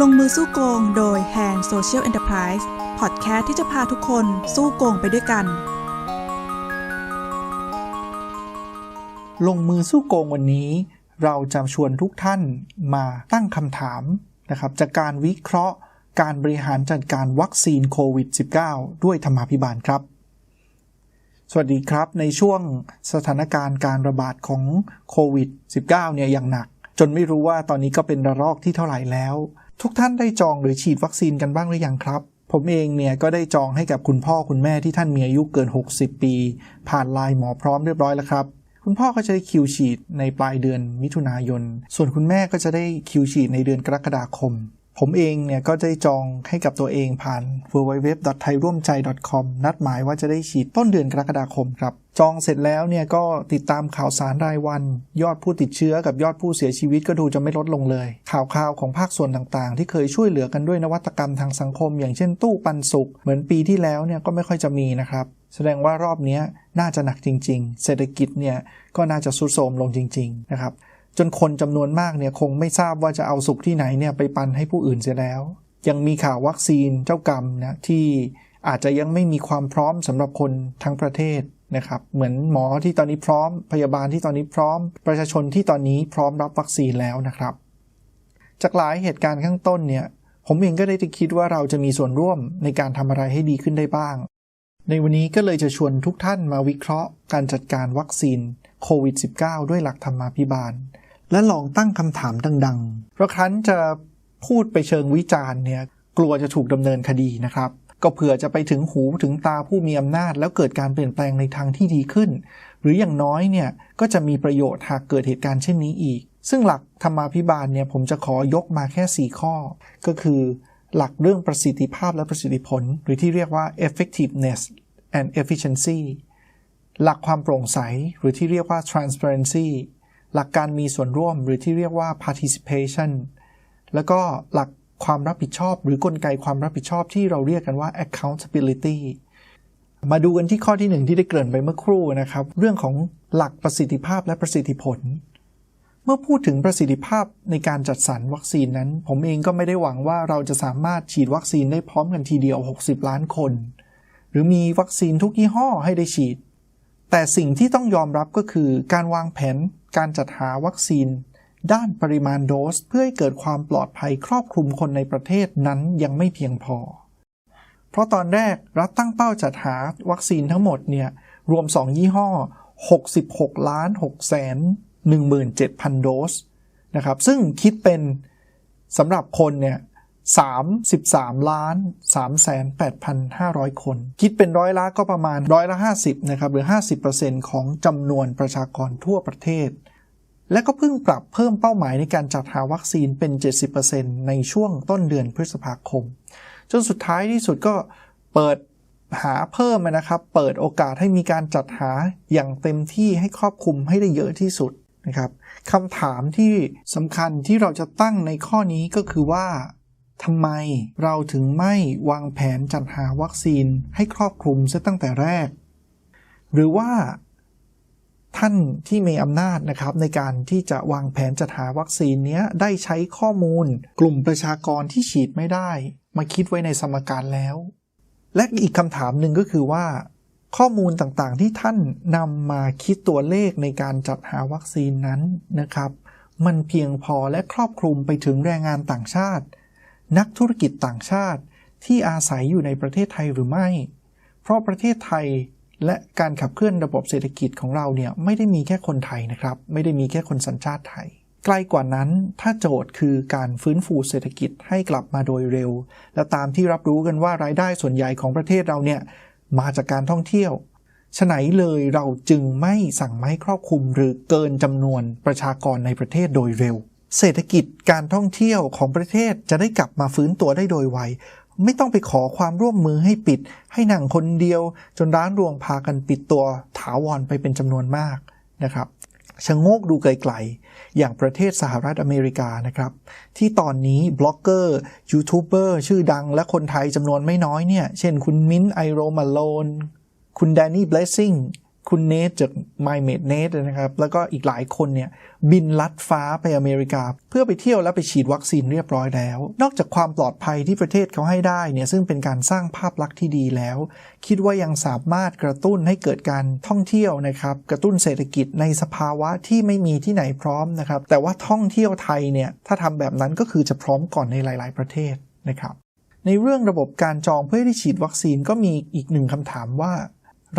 ลงมือสู้โกงโดย Hand Social Enterprise พอดแคสต์ที่จะพาทุกคนสู้โกงไปด้วยกัน ลงมือสู้โกงวันนี้ เราจะชวนทุกท่านมาตั้งคำถามนะครับจากการวิเคราะห์การบริหารจัดการวัคซีนโควิด -19 ด้วยธรรมาภิบาลครับ สวัสดีครับในช่วงสถานการณ์การระบาดของโควิด -19 เนี่ยอย่างหนัก จนไม่รู้ว่าตอนนี้ก็เป็นระลอกที่เท่าไหร่แล้ว ทุกท่านได้จองหรือฉีดวัคซีนกันบ้างหรือยังครับ ผมเองเนี่ยก็ได้จองให้กับคุณพ่อคุณแม่ที่ท่านมีอายุเกิน 60 ปี ผ่านไลน์หมอพร้อมเรียบร้อยแล้วครับคุณพ่อก็จะได้คิวฉีดในปลายเดือนมิถุนายน ส่วนคุณแม่ก็จะได้คิวฉีดในเดือนกรกฎาคม ผมเองเนี่ยก็ได้จองให้กับตัวเองผ่าน www.thairuomchai.com นัดหมายว่าจะได้ฉีดต้นเดือนกรกฎาคมครับ จองเสร็จแล้วเนี่ยก็ติดตามข่าวสารรายวัน ยอดผู้ติดเชื้อกับยอดผู้เสียชีวิตก็ดูจะไม่ลดลงเลย ข่าวข่าวของภาคส่วนต่างๆ ที่เคยช่วยเหลือกันด้วยนวัตกรรมทางสังคม อย่างเช่นตู้ปันสุกเหมือนปีที่แล้วเนี่ยก็ไม่ค่อยจะมีนะครับแสดงว่ารอบนี้น่าจะหนักจริง ๆ เศรษฐกิจเนี่ยก็น่าจะสุดโทรมลงจริง ๆ นะครับ จนคนจำนวนมากเนี่ยคงไม่ทราบว่าจะเอาสุกที่ไหนเนี่ยไปปันให้ผู้อื่นเสียแล้ว ยังมีข่าววัคซีนเจ้ากรรมนะที่อาจจะยังไม่มีความพร้อมสำหรับคนทั้งประเทศนะครับ เหมือนหมอที่ตอนนี้พร้อม พยาบาลที่ตอนนี้พร้อม ประชาชนที่ตอนนี้พร้อมรับวัคซีนแล้วนะครับ จากหลายเหตุการณ์ข้างต้นเนี่ย ผมเองก็ได้คิดว่าเราจะมีส่วนร่วมในการทำอะไรให้ดีขึ้นได้บ้าง ในวันนี้ก็เลยจะชวนทุกท่านมาวิเคราะห์ การจัดการวัคซีนโควิด -19 ด้วยหลักธรรมาภิบาล และลองตั้งคำถามดังๆ เพราะครั้นจะพูดไปเชิงวิจารณ์เนี่ยกลัวจะถูกดำเนินคดีนะครับ ก็เผื่อจะไปถึงหูถึงตาผู้มีอำนาจ แล้วเกิดการเปลี่ยนแปลงในทางที่ดีขึ้น หรืออย่างน้อยเนี่ยก็จะมีประโยชน์หากเกิดเหตุการณ์เช่นนี้อีก ซึ่งหลักธรรมาภิบาลเนี่ยผมจะขอยกมาแค่ 4 ข้อ ก็คือ หลักเรื่องประสิทธิภาพและประสิทธิผล หรือที่เรียกว่า effectiveness and efficiency หลักความโปร่งใสหรือที่เรียกว่า transparency หลักการมีส่วนร่วมหรือที่เรียกว่า participation แล้วก็หลักความรับผิดชอบ หรือกลไกความรับผิดชอบที่เราเรียกกันว่า accountability มาดูกันที่ข้อที่หนึ่งที่ได้เกริ่นไปเมื่อครู่นะครับ เรื่องของหลักประสิทธิภาพและประสิทธิผล เมื่อพูดถึงประสิทธิภาพในการจัดสรรวัคซีนนั้น ผมเองก็ไม่ได้หวังว่าเราจะสามารถฉีดวัคซีนได้พร้อมกันทีเดียว 60 ล้านคน หรือมีวัคซีนทุกยี่ห้อให้ได้ฉีด แต่สิ่งที่ต้องยอมรับก็คือการวางแผน การจัดหาวัคซีน ด้านปริมาณโดสเพื่อให้เกิดความปลอดภัยครอบคลุมคนในประเทศนั้นยังไม่เพียงพอ เพราะตอนแรกรัฐตั้งเป้าจัดหาวัคซีนทั้งหมดเนี่ยรวม 2 ยี่ห้อ 66 ล้าน6แสน17,000 โดสนะครับ ซึ่งคิดเป็นสำหรับคนเนี่ย 33 ล้าน3แสน8,500 คน คิดเป็นร้อยละก็ประมาณร้อยละ50นะครับหรือ 50%ของจำนวนประชากรทั่วประเทศ และก็เพิ่งปรับเพิ่มเป้าหมายในการจัดหาวัคซีนเป็น 70%ในช่วงต้นเดือนพฤษภาคม จนสุดท้ายที่สุดก็เปิดหาเพิ่มนะครับ เปิดโอกาสให้มีการจัดหาอย่างเต็มที่ให้ครอบคลุมให้ได้เยอะที่สุดนะครับคำถามที่สำคัญที่เราจะตั้งในข้อนี้ก็คือว่า ทำไมเราถึงไม่วางแผนจัดหาวัคซีนให้ครอบคลุมซะตั้งแต่แรก หรือว่าท่านที่มีอำนาจนะครับในการที่จะวางแผนจัดหาวัคซีนนี้ได้ใช้ข้อมูล กลุ่มประชากรที่ฉีดไม่ได้ มาคิดไว้ในสมการแล้ว และอีกคำถามหนึ่งก็คือว่า ข้อมูลต่างๆที่ท่านนำมาคิดตัวเลขในการจัดหาวัคซีนนั้นนะครับ มันเพียงพอและครอบคลุมไปถึงแรงงานต่างชาติ นักธุรกิจต่างชาติที่อาศัยอยู่ในประเทศไทยหรือไม่ เพราะประเทศไทยและการขับเคลื่อนระบบเศรษฐกิจของเราเนี่ยไม่ได้มีแค่คนไทยนะครับ ไม่ได้มีแค่คนสัญชาติไทย ไกลกว่านั้นถ้าโจทย์คือการฟื้นฟูเศรษฐกิจให้กลับมาโดยเร็ว และตามที่รับรู้กันว่ารายได้ส่วนใหญ่ของประเทศเราเนี่ยมาจากการท่องเที่ยวฉะไหนเลยเราจึงไม่สั่งไม่ครอบคลุมหรือเกินจำนวนประชากรในประเทศโดยเร็ว เศรษฐกิจการท่องเที่ยวของประเทศจะได้กลับมาฟื้นตัวได้โดยไวไม่ต้องไปขอความร่วมมือให้ปิด ให้หนังคนเดียว จนร้านรวงพากันปิดตัวถาวรไปเป็นจำนวนมากนะครับชะโงกดูไกลๆ อย่างประเทศสหรัฐอเมริกานะครับ ที่ตอนนี้บล็อกเกอร์ยูทูบเบอร์ชื่อดังและคนไทยจำนวนไม่น้อยเนี่ย เช่นคุณมิ้นไอโรมาโลน คุณแดนนี่เบลซิ่ง คุณเนทจาก My m a d e Net นะครับ แล้วก็อีกหลายคนเนี่ย บินลัดฟ้าไปอเมริกา เพื่อไปเที่ยวและไปฉีดวัคซีนเรียบร้อยแล้ว นอกจากความปลอดภัยที่ประเทศเขาให้ได้เนี่ยซึ่งเป็นการสร้างภาพลักษณ์ที่ดีแล้ว คิดว่ายังสามารถกระตุ้นให้เกิดการท่องเที่ยวนะครับ กระตุ้นเศรษฐกิจในสภาวะที่ไม่มีที่ไหนพร้อมนะครับ แต่ว่าท่องเที่ยวไทยเนี่ยถ้าทำแบบนั้นก็คือจะพร้อมก่อนในหลาย ๆ ประเทศนะครับ ในเรื่องระบบการจองเพื่อให้ได้ฉีดวัคซีนก็มีอีกหนึ่งคำถามว่า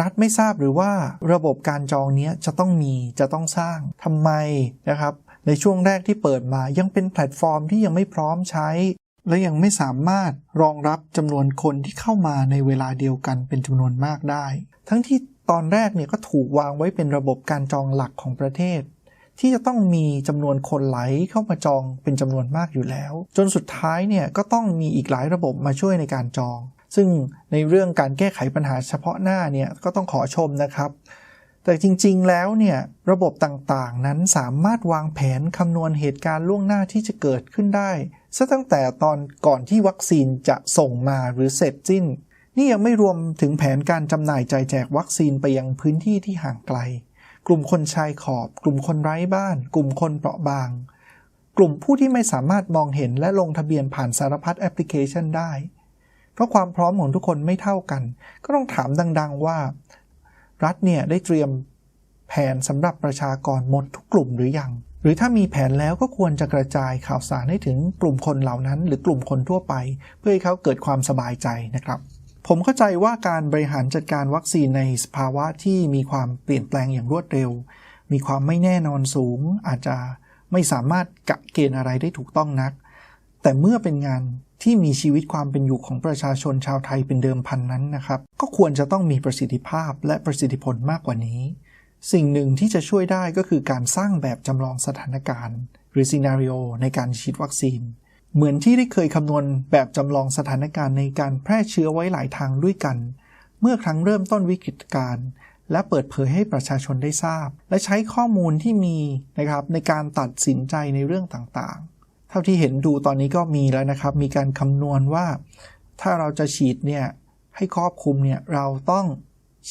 รัฐไม่ทราบหรือว่าระบบการจองนี้จะต้องมีจะต้องสร้างทำไมนะครับ ในช่วงแรกที่เปิดมายังเป็นแพลตฟอร์มที่ยังไม่พร้อมใช้ และยังไม่สามารถรองรับจำนวนคนที่เข้ามาในเวลาเดียวกันเป็นจำนวนมากได้ ทั้งที่ตอนแรกเนี่ยก็ถูกวางไว้เป็นระบบการจองหลักของประเทศ ที่จะต้องมีจำนวนคนไหลเข้ามาจองเป็นจำนวนมากอยู่แล้ว จนสุดท้ายเนี่ยก็ต้องมีอีกหลายระบบมาช่วยในการจอง ซึ่งในเรื่องการแก้ไขปัญหาเฉพาะหน้าเนี่ยก็ต้องขอชมนะครับ แต่จริงๆแล้วเนี่ยระบบต่างๆนั้นสามารถวางแผนคำนวณเหตุการณ์ล่วงหน้าที่จะเกิดขึ้นได้ซะตั้งแต่ตอนก่อนที่วัคซีนจะส่งมาหรือเสร็จสิ้น นี่ยังไม่รวมถึงแผนการจำหน่ายจ่ายแจกวัคซีนไปยังพื้นที่ที่ห่างไกล กลุ่มคนชายขอบ กลุ่มคนไร้บ้าน กลุ่มคนเปราะบาง กลุ่มผู้ที่ไม่สามารถมองเห็นและลงทะเบียนผ่านสารพัดแอปพลิเคชันได้ เพราะความพร้อมของทุกคนไม่เท่ากัน ก็ต้องถามดัง ๆ ว่า รัฐเนี่ยได้เตรียมแผนสำหรับประชากรหมดทุกกลุ่มหรือยัง หรือถ้ามีแผนแล้วก็ควรจะกระจายข่าวสารให้ถึงกลุ่มคนเหล่านั้น หรือกลุ่มคนทั่วไป เพื่อให้เขาเกิดความสบายใจนะครับ ผมเข้าใจว่าการบริหารจัดการวัคซีนในสภาวะที่มีความเปลี่ยนแปลงอย่างรวดเร็ว มีความไม่แน่นอนสูง อาจจะไม่สามารถกะเกณฑ์อะไรได้ถูกต้องนัก แต่เมื่อเป็นงาน ที่มีชีวิตความเป็นอยู่ของประชาชนชาวไทยเป็นเดิมพันนั้นนะครับ ก็ควรจะต้องมีประสิทธิภาพและประสิทธิผลมากกว่านี้ สิ่งหนึ่งที่จะช่วยได้ก็คือการสร้างแบบจำลองสถานการณ์หรือซีนารีโอในการฉีดวัคซีน เหมือนที่ได้เคยคำนวณแบบจำลองสถานการณ์ในการแพร่เชื้อไว้หลายทางด้วยกัน เมื่อครั้งเริ่มต้นวิกฤตการณ์และเปิดเผยให้ประชาชนได้ทราบ และใช้ข้อมูลที่มีนะครับในการตัดสินใจในเรื่องต่างๆ ท่าที่เห็นดูตอนนี้ก็มีแล้วนะครับ มีการคำนวณว่า ถ้าเราจะฉีดเนี่ยให้ครอบคลุมเนี่ยเราต้อง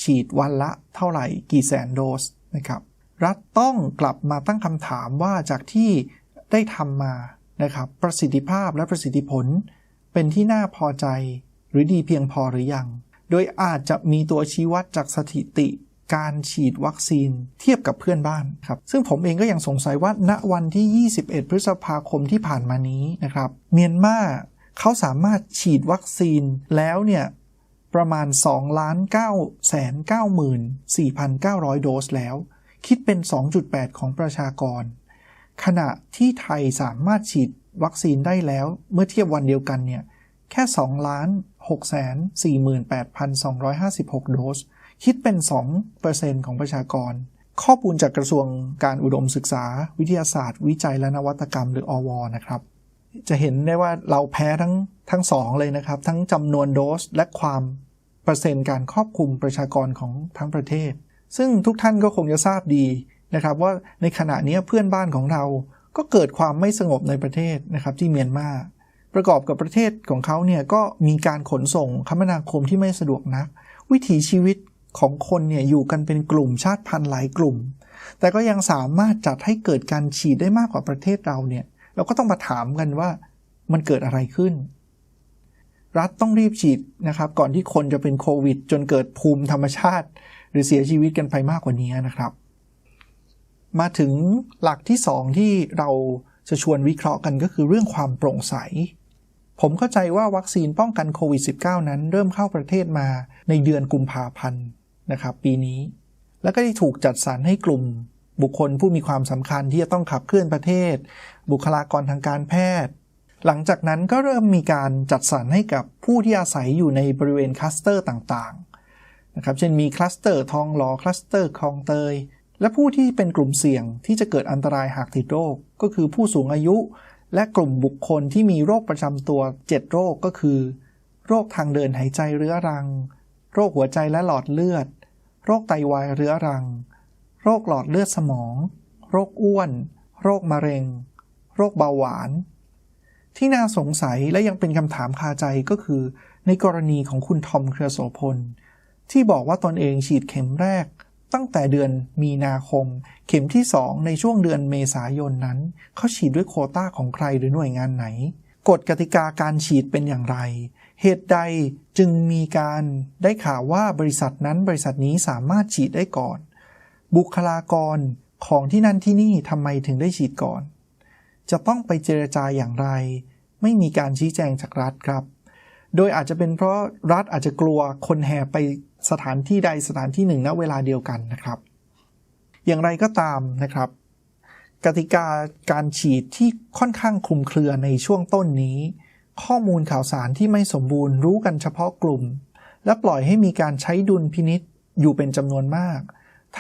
ฉีดวันละเท่าไหร่กี่แสนโดสนะครับ รัฐต้องกลับมาตั้งคำถามว่าจากที่ได้ทำมานะครับ ประสิทธิภาพและประสิทธิผล เป็นที่น่าพอใจหรือดีเพียงพอหรือยัง โดยอาจจะมีตัวชี้วัดจากสถิติ การฉีดวัคซีนเทียบกับเพื่อนบ้านครับ ซึ่งผมเองก็ยังสงสัยว่าณวันที่ 21 พฤษภาคมที่ผ่านมานี้นะครับ เมียนมาเขาสามารถฉีดวัคซีนแล้วเนี่ยประมาณ 2 ล้าน9แสน94,900 โดสแล้ว คิดเป็น 2.8 ของประชากร ขณะที่ไทยสามารถฉีดวัคซีนได้แล้ว เมื่อเทียบวันเดียวกันเนี่ย แค่ 2 ล้าน6แสน48,256 โดส คิดเป็น 2%ของประชากร ข้อมูลจากกระทรวงการอุดมศึกษา วิทยาศาสตร์ วิจัยและนวัตกรรมหรืออวนะครับ จะเห็นได้ว่าเราแพ้ทั้งทั้งสองเลยนะครับ ทั้งจำนวนโดสและความเปอร์เซ็นต์การครอบคลุมประชากรของทั้งประเทศ ซึ่งทุกท่านก็คงจะทราบดีนะครับว่าในขณะนี้เพื่อนบ้านของเราก็เกิดความไม่สงบในประเทศนะครับที่เมียนมาประกอบกับประเทศของเขาเนี่ยก็มีการขนส่งคมนาคมที่ไม่สะดวกนัก วิถีชีวิต ของคนเนี่ยอยู่กันเป็นกลุ่มชาติพันธุ์หลายกลุ่ม แต่ก็ยังสามารถจัดให้เกิดการฉีดได้มากกว่าประเทศเราเนี่ย เราก็ต้องมาถามกันว่ามันเกิดอะไรขึ้น รัฐต้องรีบฉีดนะครับ ก่อนที่คนจะเป็นโควิด จนเกิดภูมิธรรมชาติ หรือเสียชีวิตกันไปมากกว่านี้นะครับ มาถึงหลักที่สองที่เราจะชวนวิเคราะห์กันก็คือเรื่องความโปร่งใสผมเข้าใจว่าวัคซีนป้องกันโควิด -19 นั้นเริ่มเข้าประเทศมาในเดือนกุมภาพันธ์ นะครับปีนี้ แล้วก็ได้ถูกจัดสรรให้กลุ่มบุคคลผู้มีความสำคัญที่จะต้องขับเคลื่อนประเทศ บุคลากรทางการแพทย์ หลังจากนั้นก็เริ่มมีการจัดสรรให้กับผู้ที่อาศัยอยู่ในบริเวณคลัสเตอร์ต่างๆนะครับเช่นมีคลัสเตอร์ทองหล่อคลัสเตอร์คลองเตย และผู้ที่เป็นกลุ่มเสี่ยงที่จะเกิดอันตรายหากติดโรค ก็คือผู้สูงอายุ และกลุ่มบุคคลที่มีโรคประจำตัว 7 โรคก็คือ โรคทางเดินหายใจเรื้อรัง โรคหัวใจและหลอดเลือด โรคไตวายเรื้อรัง โรคหลอดเลือดสมอง โรคอ้วน โรคมะเร็ง โรคเบาหวาน ที่น่าสงสัยและยังเป็นคำถามคาใจก็คือ ในกรณีของคุณทอมเครือโสพล ที่บอกว่าตนเองฉีดเข็มแรก ตั้งแต่เดือนมีนาคม เข็มที่2ในช่วงเดือนเมษายนนั้น เขาฉีดด้วยโคต้าของใครหรือหน่วยงานไหนกฎกติกาการฉีดเป็นอย่างไร เหตุใดจึงมีการได้ข่าวว่าบริษัทนั้นบริษัทนี้สามารถฉีดได้ก่อน บุคลากรของที่นั่นที่นี่ทำไมถึงได้ฉีดก่อน จะต้องไปเจรจาอย่างไร ไม่มีการชี้แจงจากรัฐครับ โดยอาจจะเป็นเพราะรัฐอาจจะกลัวคนแห่ไปสถานที่ใดสถานที่หนึ่งณเวลาเดียวกันนะครับ อย่างไรก็ตามนะครับ กติกาการฉีดที่ค่อนข้างคลุมเครือในช่วงต้นนี้ ข้อมูลข่าวสารที่ไม่สมบูรณ์รู้กันเฉพาะกลุ่ม และปล่อยให้มีการใช้ดุลพินิษอยู่เป็นจำนวนมาก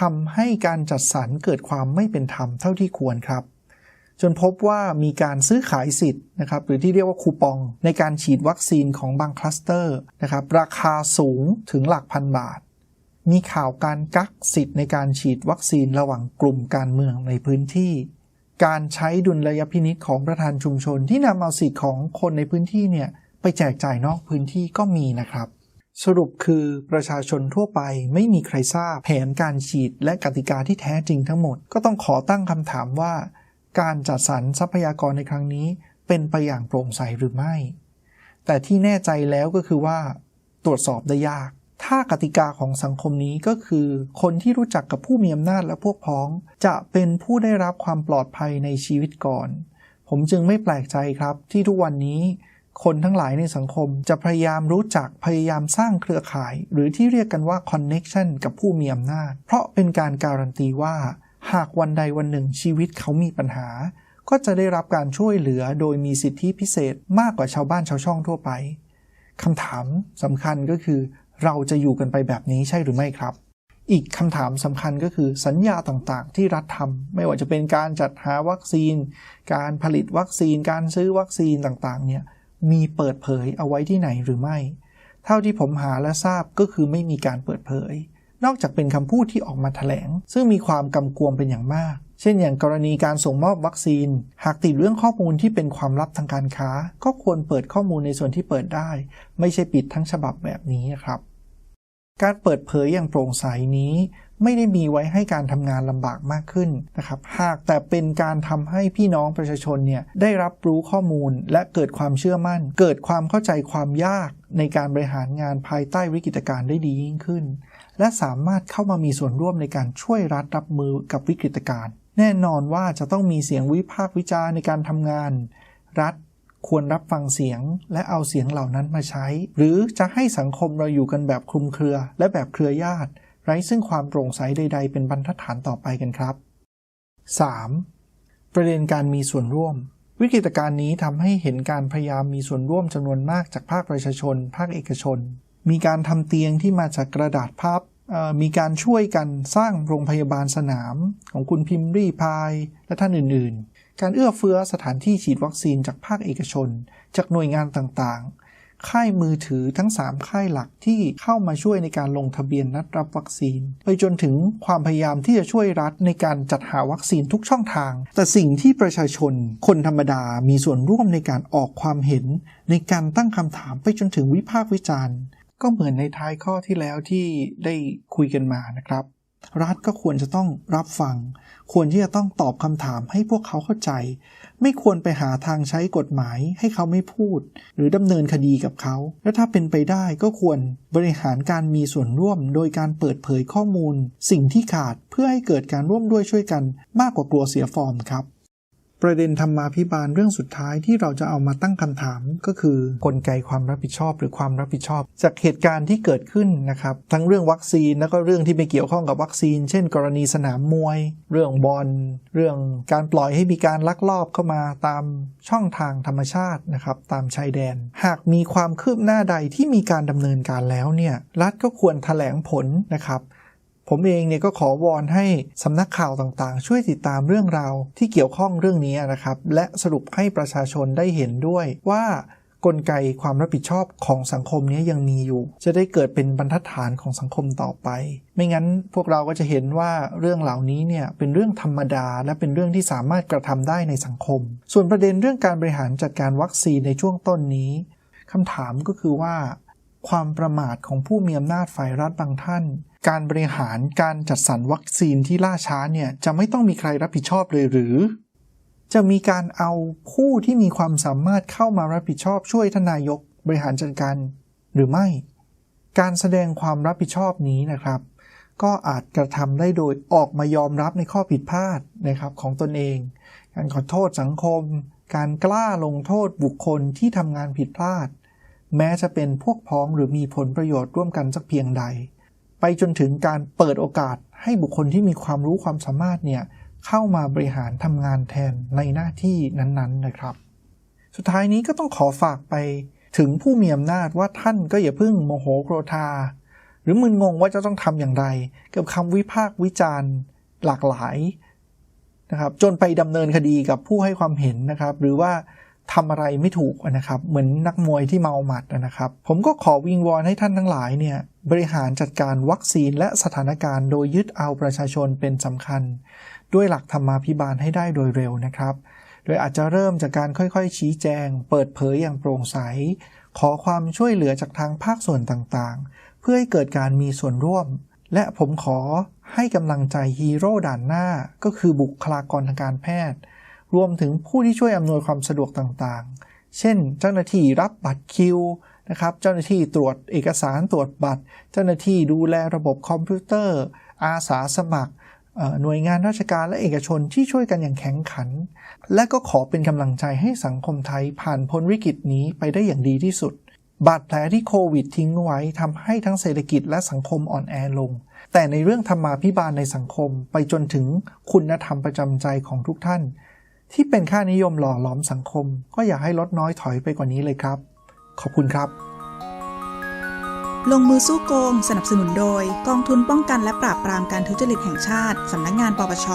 ทำให้การจัดสรรเกิดความไม่เป็นธรรมเท่าที่ควรครับ จนพบว่ามีการซื้อขายสิทธิ์นะครับ หรือที่เรียกว่าคูปอง ในการฉีดวัคซีนของบางคลัสเตอร์นะครับ ราคาสูงถึงหลักพันบาท มีข่าวการกักสิทธิ์ในการฉีดวัคซีนระหว่างกลุ่มการเมืองในพื้นที่ การใช้ดุลยพินิษของประธานชุมชน ที่นำเอาสิทธิของคนในพื้นที่เนี่ยไปแจกจ่ายนอกพื้นที่ก็มีนะครับ สรุปคือประชาชนทั่วไปไม่มีใครทราบแผนการฉีดและกติกาที่แท้จริงทั้งหมด ก็ต้องขอตั้งคำถามว่า การจัดสรรทรัพยากรในครั้งนี้ เป็นไปอย่างโปร่งใสหรือไม่ แต่ที่แน่ใจแล้วก็คือว่า ตรวจสอบได้ยาก ถ้ากติกาของสังคมนี้ก็คือ คนที่รู้จักกับผู้มีอำนาจและพวกพ้อง จะเป็นผู้ได้รับความปลอดภัยในชีวิตก่อน ผมจึงไม่แปลกใจครับที่ทุกวันนี้ คนทั้งหลายในสังคมจะพยายามรู้จักพยายามสร้างเครือข่าย หรือที่เรียกกันว่า connection กับผู้มีอำนาจ เพราะเป็นการการันตีว่า หากวันใดวันหนึ่งชีวิตเขามีปัญหา ก็จะได้รับการช่วยเหลือโดยมีสิทธิพิเศษมากกว่าชาวบ้านชาวช่องทั่วไปคำถามสำคัญก็คือ เราจะอยู่กันไปแบบนี้ใช่หรือไม่ครับ อีกคำถามสำคัญก็คือสัญญาต่างๆ ที่รัฐทำไม่ว่าจะเป็นการจัดหาวัคซีน การผลิตวัคซีน การซื้อวัคซีนต่างๆ เนี่ยมีเปิดเผยเอาไว้ที่ไหนหรือไม่ เท่าที่ผมหาและทราบก็คือไม่มีการเปิดเผย นอกจากเป็นคำพูดที่ออกมาแถลง ซึ่งมีความกำกวมเป็นอย่างมาก เช่นอย่างกรณีการส่งมอบวัคซีน หากติดเรื่องข้อมูลที่เป็นความลับทางการค้า ก็ควรเปิดข้อมูลในส่วนที่เปิดได้ ไม่ใช่ปิดทั้งฉบับแบบนี้ครับ การเปิดเผยอย่างโปร่งใสนี้ไม่ได้มีไว้ให้การทำงานลำบากมากขึ้นนะครับ หากแต่เป็นการทำให้พี่น้องประชาชนเนี่ยได้รับรู้ข้อมูลและเกิดความเชื่อมั่น เกิดความเข้าใจความยากในการบริหารงานภายใต้วิกฤตการณ์ได้ดียิ่งขึ้น และสามารถเข้ามามีส่วนร่วมในการช่วยรัฐรับมือกับวิกฤตการณ์ แน่นอนว่าจะต้องมีเสียงวิพากษ์วิจารณ์ในการทำงาน รัฐควรรับฟังเสียงและเอาเสียงเหล่านั้นมาใช้ หรือจะให้สังคมเราอยู่กันแบบคลุมเครือ และแบบเครือญาติ ไร้ซึ่งความโปร่งใสใด ๆ เป็นบรรทัดฐานต่อไปกันครับ 3. ประเด็นการมีส่วนร่วม วิกฤตการณ์นี้ทำให้เห็นการพยายามมีส่วนร่วมจำนวนมากจากภาคประชาชน ภาคเอกชน มีการทำเตียงที่มาจากกระดาษพับ มีการช่วยกันสร้างโรงพยาบาลสนามของคุณพิมพ์รีพายและท่านอื่นๆ การเอื้อเฟื้อสถานที่ฉีดวัคซีนจากภาคเอกชน จากหน่วยงานต่างๆ ค่ายมือถือทั้ง 3 ค่ายหลักที่เข้ามาช่วยในการลงทะเบียนนัดรับวัคซีน ไปจนถึงความพยายามที่จะช่วยรัฐในการจัดหาวัคซีนทุกช่องทาง แต่สิ่งที่ประชาชน คนธรรมดามีส่วนร่วมในการออกความเห็น ในการตั้งคำถามไปจนถึงวิพากษ์วิจารณ์ ก็เหมือนในท้ายข้อที่แล้วที่ได้คุยกันมานะครับ รัฐก็ควรจะต้องรับฟัง ควรที่จะต้องตอบคำถามให้พวกเขาเข้าใจ ไม่ควรไปหาทางใช้กฎหมายให้เขาไม่พูด หรือดำเนินคดีกับเขา และถ้าเป็นไปได้ก็ควรบริหารการมีส่วนร่วม โดยการเปิดเผยข้อมูล สิ่งที่ขาดเพื่อให้เกิดการร่วมด้วยช่วยกัน มากกว่ากลัวเสียฟอร์มครับ ประเด็นธรรมาภิบาลเรื่องสุดท้ายที่เราจะเอามาตั้งคำถามก็คือกลไกความรับผิดชอบหรือความรับผิดชอบ จากเหตุการณ์ที่เกิดขึ้นนะครับทั้งเรื่องวัคซีนแล้วก็เรื่องที่ไม่เกี่ยวข้องกับวัคซีน เช่น กรณีสนามมวย เรื่องบอลเรื่องการปล่อยให้มีการลักลอบเข้ามาตามช่องทางธรรมชาตินะครับตามชายแดน หากมีความคืบหน้าใดที่มีการดำเนินการแล้วเนี่ยรัฐก็ควรแถลงผลนะครับ ผมเองเนี่ยก็ขอวอนให้สำนักข่าวต่างๆ ช่วยติดตามเรื่องราวที่เกี่ยวข้องเรื่องนี้นะครับ และสรุปให้ประชาชนได้เห็นด้วยว่ากลไกความรับผิดชอบของสังคมนี้ยังมีอยู่ จะได้เกิดเป็นบรรทัดฐานของสังคมต่อไป ไม่งั้นพวกเราก็จะเห็นว่าเรื่องเหล่านี้เนี่ยเป็นเรื่องธรรมดา และเป็นเรื่องที่สามารถกระทำได้ในสังคม ส่วนประเด็นเรื่องการบริหารจัดการวัคซีนในช่วงต้นนี้คำถามก็คือว่า ความประมาทของผู้มีอำนาจฝ่ายรัฐบางท่าน การบริหารการจัดสรรวัคซีนที่ล่าช้าเนี่ยจะไม่ต้องมีใครรับผิดชอบเลยหรือ จะมีการเอาผู้ที่มีความสามารถเข้ามารับผิดชอบช่วยทนายกบริหารจัดการหรือไม่ การแสดงความรับผิดชอบนี้นะครับ ก็อาจกระทำได้โดยออกมายอมรับในข้อผิดพลาดนะครับของตนเอง การขอโทษสังคม การกล้าลงโทษบุคคลที่ทำงานผิดพลาด แม้จะเป็นพวกพ้องหรือมีผลประโยชน์ร่วมกันสักเพียงใด ไปจนถึงการเปิดโอกาสให้บุคคลที่มีความรู้ความสามารถเนี่ยเข้ามาบริหารทำงานแทนในหน้าที่นั้นๆนะครับ สุดท้ายนี้ก็ต้องขอฝากไปถึงผู้มีอำนาจว่าท่านก็อย่าเพิ่งโมโหโกรธา หรือมึนงงว่าจะต้องทำอย่างไรกับคำวิพากษ์วิจารณ์หลากหลายนะครับจนไปดำเนินคดีกับผู้ให้ความเห็นนะครับ หรือว่า ทำอะไรไม่ถูกนะครับ เหมือนนักมวยที่เมาหมัดนะครับ ผมก็ขอวิงวอนให้ท่านทั้งหลายเนี่ยบริหารจัดการวัคซีนและสถานการณ์โดยยึดเอาประชาชนเป็นสำคัญ ด้วยหลักธรรมาภิบาลให้ได้โดยเร็วนะครับ โดยอาจจะเริ่มจากการค่อยๆ ชี้แจง เปิดเผยอย่างโปร่งใส ขอความช่วยเหลือจากทางภาคส่วนต่างๆ เพื่อให้เกิดการมีส่วนร่วม และผมขอให้กำลังใจฮีโร่ด่านหน้าก็คือบุคลากรทางการแพทย์ รวมถึงผู้ที่ช่วยอำนวยความสะดวกต่างๆ เช่น เจ้าหน้าที่รับบัตรคิวนะครับ เจ้าหน้าที่ตรวจเอกสารตรวจบัตร เจ้าหน้าที่ดูแลระบบคอมพิวเตอร์ อาสาสมัคร หน่วยงานราชการและเอกชนที่ช่วยกันอย่างแข็งขัน และก็ขอเป็นกำลังใจให้สังคมไทยผ่านพ้นวิกฤตนี้ไปได้อย่างดีที่สุด บาดแผลที่โควิดทิ้งไว้ทำให้ทั้งเศรษฐกิจและสังคมอ่อนแอลง แต่ในเรื่องธรรมาภิบาลในสังคมไปจนถึงคุณธรรมประจำใจของทุกท่าน ที่เป็นค่านิยมหล่อหลอมสังคม ก็อย่าให้ลดน้อยถอยไปกว่านี้เลยครับ ขอบคุณครับ ลงมือสู้โกง สนับสนุนโดย กองทุนป้องกันและปราบปรามการทุจริตแห่งชาติ สำนักงานปปช